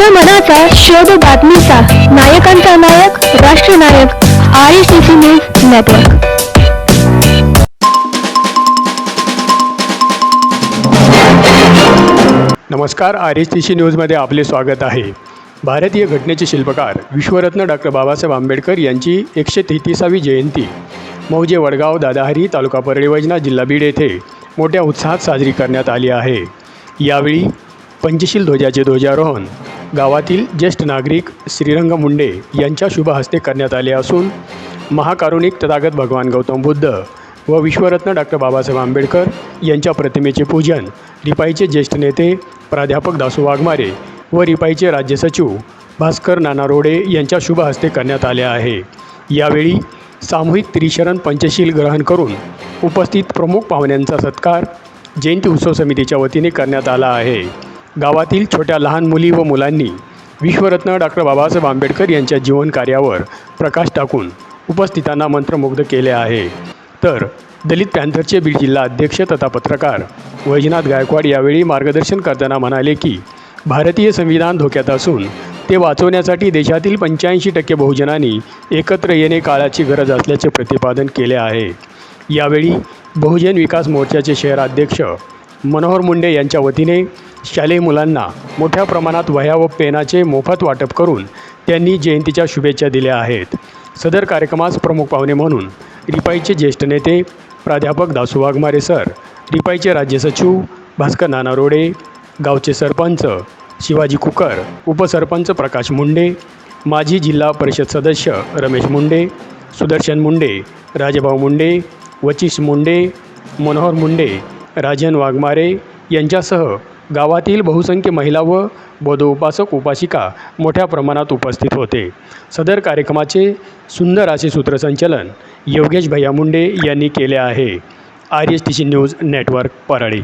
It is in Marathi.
माझ्या मनाचा शोध बातमीचा. नायकांचा नायक राष्ट्रनायक R S C C news network. नमस्कार आर एस टी सी न्यूजमध्ये आपले स्वागत आहे. भारतीय घटनेचे शिल्पकार विश्वरत्न डॉक्टर बाबासाहेब आंबेडकर यांची एकशे तेहतीसावी जयंती. मौजे वडगाव दादाहरी तालुका परळीवजना जिल्हा बीड येथे मोठ्या उत्साहात साजरी करण्यात आली आहे. यावेळी पंचशील ध्वजाचे ध्वजारोहण गावातील ज्येष्ठ नागरिक श्रीरंग मुंडे यांच्या शुभ हस्ते करण्यात आले असून महाकारुणिक तथागत भगवान गौतम बुद्ध व विश्वरत्न डॉक्टर बाबासाहेब आंबेडकर यांच्या प्रतिमेचे पूजन रिपाईचे ज्येष्ठ नेते प्राध्यापक दासू वाघमारे व रिपाईचे राज्य सचिव भास्कर नाना रोडे यांच्या शुभ हस्ते करण्यात आले आहे. यावेळी सामूहिक त्रिशरण पंचशील ग्रहण करून उपस्थित प्रमुख पाहुण्यांचा सत्कार जयंती उत्सव समितीच्या वतीने करण्यात आला आहे. गावातील छोट्या लहान मुली व मुलांनी विश्वरत्न डॉक्टर बाबासाहेब आंबेडकर यांच्या जीवन कार्यावर प्रकाश टाकून उपस्थितांना मंत्रमुग्ध केले आहे. तर दलित पॅन्थरचे बीड जिल्हा अध्यक्ष तथा पत्रकार वैजनाथ गायकवाड यावेळी मार्गदर्शन करताना म्हणाले की भारतीय संविधान धोक्यात असून ते वाचवण्यासाठी देशातील पंच्याऐंशी टक्के बहुजनांनी एकत्र येणे काळाची गरज असल्याचे प्रतिपादन केले आहे. यावेळी बहुजन विकास मोर्चाचे शहराध्यक्ष मनोहर मुंडे यांच्या वतीने शालेय मुलांना मोठ्या प्रमाणात वह्या व पेनाचे मोफत वाटप करून त्यांनी जयंतीच्या शुभेच्छा दिल्या आहेत. सदर कार्यक्रमास प्रमुख पाहुणे म्हणून रिपाईचे ज्येष्ठ नेते प्राध्यापक दासू वाघमारे सर रिपाईचे राज्य सचिव भास्कर नाना रोडे गावचे सरपंच शिवाजी कुकर उपसरपंच प्रकाश मुंडे माजी जिल्हा परिषद सदस्य रमेश मुंडे सुदर्शन मुंडे राजभाऊ मुंडे वचिस मुंडे मनोहर मुंडे राजन वाघमारे यांच्यासह गावातील बहुसंख्य महिला व बौद्ध उपासक उपासिका मोठ्या प्रमाणात उपस्थित होते. सदर कार्यक्रमाचे सुंदर असे सूत्रसंचलन योगेश भैया मुंडे यांनी केले आहे. R S T C news network Parli.